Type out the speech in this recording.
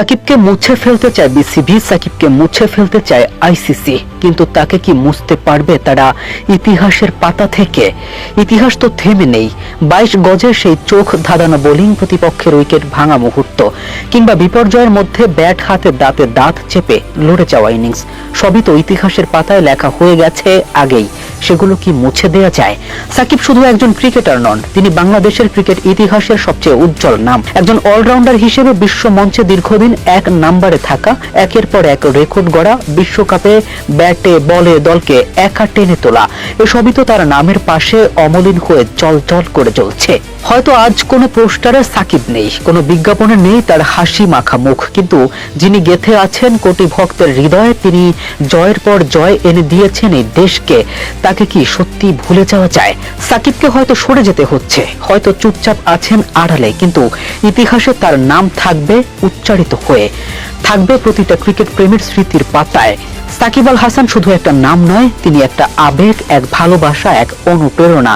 সাকিবকে মুছে ফেলতে চায় বিসিবি, সাকিবকে মুছে ফেলতে চায় আইসিসি। কিন্তু তাকে কি মুছতে পারবে তারা ইতিহাসের পাতা থেকে? ইতিহাস তো থেমে নেই। বাইশ গজের সেই চোখ ধাঁধানো বোলিং প্রতিপক্ষের উইকেট ভাঙা মুহূর্ত কিংবা বিপর্যয়ের মধ্যে ব্যাট হাতে দাঁতে দাঁত চেপে লড়ে যাওয়া ইনিংস। সবই তো ইতিহাসের পাতায় লেখা হয়ে গেছে আগেই। সেগুলো কি মুছে দেওয়া যায়? সাকিব শুধু একজন ক্রিকেটার নন, তিনি বাংলাদেশের ক্রিকেট ইতিহাসের সবচেয়ে উজ্জ্বল নাম। একজন অলরাউন্ডার হিসেবে বিশ্ব মঞ্চে দীর্ঘদিন এক নাম্বারে থাকা, একের পর এক রেকর্ড গড়া, বিশ্বকাপে ব্যাটে, বলে দলকে একা টেনে তোলা। এসবই তো তার নামের পাশে অমলিন হয়ে জল জল করে জ্বলছে হয়তো আজ কোনো পোস্টারে সাকিব নেই, কোনো বিজ্ঞাপনে নেই তার হাসি মাখা মুখ, কিন্তু যিনি গেথে আছেন কোটি ভক্তের হৃদয়ে, তিনি জয়ের পর জয় এনে দিয়েছেন এই দেশকে। তাকে কি সত্যি ভুলে যাওয়া যায়? সাকিবকে হয়তো সরে যেতে হচ্ছে। হয়তো চুপচাপ আছেন আড়ালে, কিন্তু ইতিহাসে তার নাম থাকবে উচ্চারিত হয়ে। থাকবে প্রতিটা ক্রিকেট প্রেমের স্মৃতির পাতায়। সাকিব আল হাসান শুধু একটা নাম নয়, তিনি একটা আবেগ, এক ভালোবাসা, এক অনুপ্রেরণা।